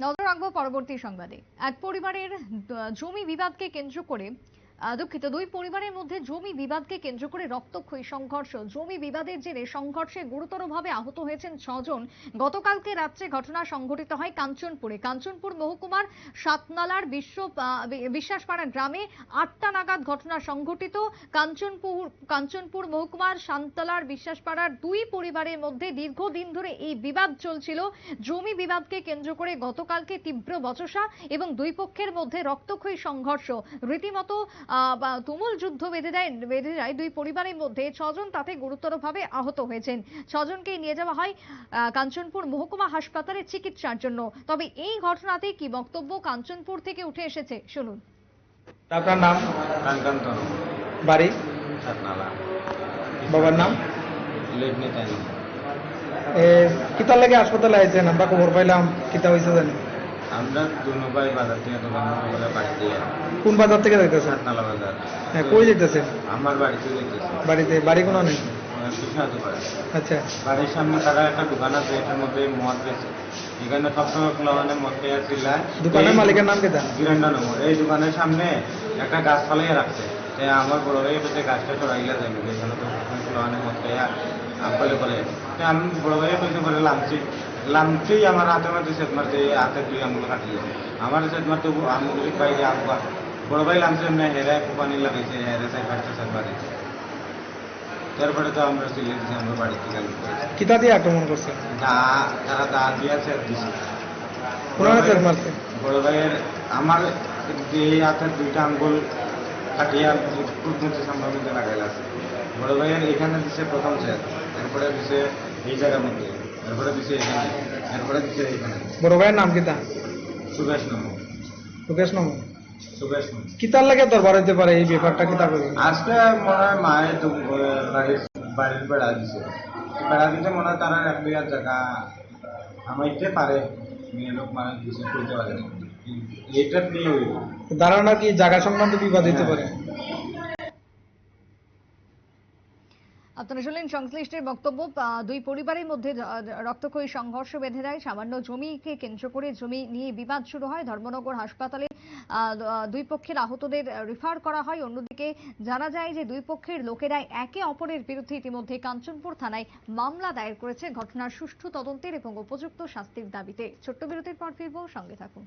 নজর রাখব পরবর্তী সংবাদে। এক পরিবারের জমি বিবাদকে কেন্দ্র করে দুঃখিত দুই পরিবারের মধ্যে জমি বিবাদকে কেন্দ্র করে রক্তক্ষয়ী সংঘর্ষ। জমি বিবাদের জেরে সংঘর্ষে গুরুতরভাবে আহত হয়েছেন ছজন। গতকালকে রাত্রে ঘটনা সংঘটিত হয় কাঞ্চনপুরে। কাঞ্চনপুর মহকুমার সাতনালার বিশ্ব বিশ্বাসপাড়া গ্রামে আটটা নাগাদ ঘটনা সংঘটিত। কাঞ্চনপুর কাঞ্চনপুর মহকুমার শান্তলার বিশ্বাসপাড়ার দুই পরিবারের মধ্যে দীর্ঘদিন ধরে এই বিবাদ চলছিল। জমি বিবাদকে কেন্দ্র করে গতকালকে তীব্র বচসা এবং দুই পক্ষের মধ্যে রক্তক্ষয়ী সংঘর্ষ। রীতিমতো তুমুল যুদ্ধ বেঁধে দেয় বেঁধে যায় দুই পরিবারের মধ্যে। ছজন তাতে গুরুতরভাবে আহত হয়েছেন। ছজনকে নিয়ে যাওয়া হয় আহ, কাঞ্চনপুর মহকুমা হাসপাতালে চিকিৎসার জন্য। তবে এই ঘটনাতে কি বক্তব্য কাঞ্চনপুর থেকে উঠে এসেছে? শুনুন। আপনার নাম? বাড়ি? সাতনালা। বাবার নাম? কিতার লাগে হাসপাতালে আইছেন? আমরা খবর পাইলাম কিতা হয়েছে জানি। আমরা দুনুবাই বাজার থেকে দোকান করে বাড়ি দিয়ে কোন বাজার থেকে যাইতেছেন বাজার। হ্যাঁ কই যাইতেছেন আমার বাড়িতে যেতেছে বাড়িতে বাড়ি কোনো নেই? আচ্ছা। বাড়ির সামনে তারা একটা দোকান আছে এটার মধ্যে মদ বেছে এখানে সবসময় খোলা মানে মদ খেয়ে দোকানের মালিকের নাম কেতা বিরান্ডা নম্বর এই দোকানের সামনে একটা গাছ ফালাইয়া রাখছে। আমার বড় ভাই বলছে গাছটা সরাইলা যায় না এখানে তো খোলা মানে মদ খেয়ে বলে বলে আমি বড় ভাই বলতে বলে লামছি লামতেই আমার হাতের মধ্যে সেট মারতে হাতে দুই আঙুল কাটিয়ে আমার সেট মারতে আঙুল বাইরে আগুয়া বড় ভাই লামছে এমনি হেরে কোপানি লাগাইছে হেরে সাইড ফাটছে সাইড বাড়িছে তারপরে তো আমরা চলে গেছি আমার বাড়িতে গেল কিতা দিয়ে আক্রমণ করছে? দা তারা দা দিয়ে সেট দিছে মারছে? বড় ভাইয়ের আমার যে হাতের দুইটা আঙ্গুল কাটিয়া কুটমুচি সম্ভবিত লাগাইল আছে বড় ভাইয়ের এখানে দিছে প্রথম সেট তারপরে দিছে এই জায়গার মধ্যে। এরপরে দিছে এখানে। এরপরে দিছে এখানে। বড় ভাইয়ের নাম কিতা সুবেশ নম। সুবেশ নম। কিতার লাগে দরবার হইতে পারে? এই ব্যাপারটা কিতা করি আজকে মনে হয় মায়ের তো বাড়ির বেড়া দিছে। বেড়া দিতে মনে হয় তারা এক হাজার জায়গা আমাইতে পারে। মেয়ে লোক মানুষ দিছে করতে পারে না। নিয়ে ধারণা কি জায়গা সংক্রান্ত বিবাদ হইতে পারে? আপনারা শুনলেন সংশ্লিষ্টের বক্তব্য। দুই পরিবারের মধ্যে রক্তক্ষয়ী সংঘর্ষ বেঁধে দেয়। সামান্য জমিকে কেন্দ্র করে জমি নিয়ে বিবাদ শুরু হয়। ধর্মনগর হাসপাতালে দুই পক্ষের আহতদের রেফার করা হয়। অন্যদিকে জানা যায় যে, দুই পক্ষের লোকেরাই একে অপরের বিরুদ্ধে ইতিমধ্যে কাঞ্চনপুর থানায় মামলা দায়ের করেছে। ঘটনার সুষ্ঠু তদন্তের এবং উপযুক্ত শাস্তির দাবিতে। ছোট্ট বিরতির পর ফিরবো। সঙ্গে থাকুন।